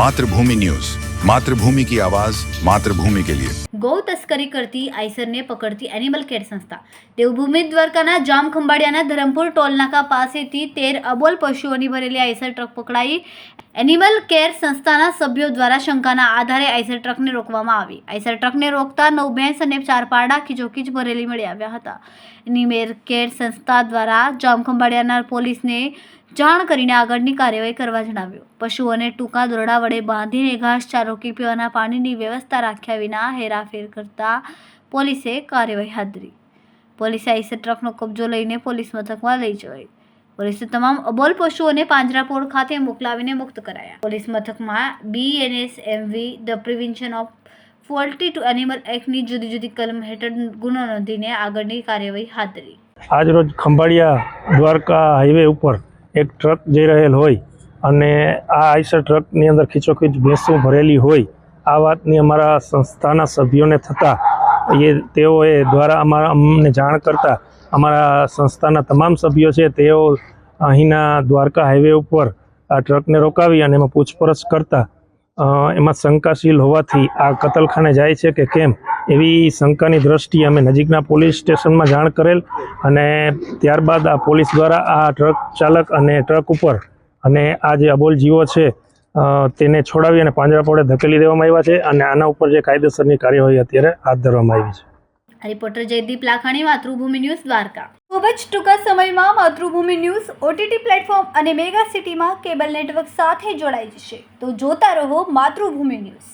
Mathrubhumi news Mathrubhumi કી આવાજ માતૃભૂમિ કે लिए। ગૌ તસ્કરી કરતી આઈસરને પકડતી એનિમલ કેર સંસ્થા દેવભૂમિ દ્વારકાના જામ ખંભાળિયાના ધરમપુર ટોલનાકા પાસેથી તેર અબોલ પશુઓની ભરેલી આઈસર ટ્રક પકડાઈ એનિમલ કેર સંસ્થાના સભ્યો દ્વારા શંકાના આધારે આઈસર ટ્રકને રોકવામાં આવી આઈસર ટ્રકને રોકતા નવ ભેંસ અને ચાર પારડા ખીચોખીચ ભરેલી મળી આવ્યા હતા એનિમેર કેર સંસ્થા દ્વારા જામ ખંભાળિયાના પોલીસને જાણ કરીને આગળની કાર્યવાહી કરવા જણાવ્યું. પશુઓને ટૂંકા દોરડા વડે બાંધીને ઘાસચારો કે પીવાના પાણીની વ્યવસ્થા રાખ્યા વિના હેરાફેર કરતા પોલીસે કાર્યવાહી હાથ ધરી. પોલીસે આઈસર ટ્રકનો કબજો લઈને પોલીસ મથકમાં લઈ જવાઈ. પોલીસે તમામ અબોલ પશુઓને પાંજરાપોળ ખાતે મોકલાવીને મુક્ત કરાયા. પોલીસ મથકમાં BNSMV the prevention of cruelty to animal એક્ટની જુદી જુદી કલમ હેઠળ ગુનો નોંધીને આગળની કાર્યવાહી હાથ ધરી. આજરોજ ખંભાળિયા દ્વારકા હાઈવે ઉપર એક ટ્રક જઈ રહેલ હોય અને આ આઈસર ટ્રકની અંદર ખીચોખીચ ભેંસો ભરેલી હોય, આ વાતની અમારા સંસ્થાના સભ્યોને થતાં એ તેઓએ દ્વારા અમારા અમને જાણ કરતા અમારા સંસ્થાના તમામ સભ્યો છે, તેઓ અહીંના દ્વારકા હાઈવે ઉપર આ ટ્રકને રોકાવી અને એમાં પૂછપરછ કરતા. એમાં શંકાશીલ હોવાથી આ કતલખાને જાય છે કે કેમ? એવી શંકાની દ્રષ્ટિએ અમે નજીકના પોલીસ સ્ટેશનમાં જાણ કરેલ અને ત્યારબાદ આ પોલીસ દ્વારા આ ટ્રક ચાલક અને ટ્રક ઉપર અને આ જે અબોલ જીવો છે તેને છોડાવી અને પાંજરાપોળે ધકેલી દેવામાં આવ્યા છે અને આના ઉપર જે કાયદેસરની કાર્યવાહી અત્યારે હાથ ધરવામાં આવી છે. Reporter Jaydeep Lakhani, Matrubhumi news Dwarka. ખૂબ જ ટૂંકા સમયમાં માતૃભૂમિ ન્યૂઝ ઓટીટી પ્લેટફોર્મ અને મેગા સિટીમાં કેબલ નેટવર્ક સાથે જોડાઈ જશે. તો જોતા રહો માતૃભૂમિ ન્યૂઝ.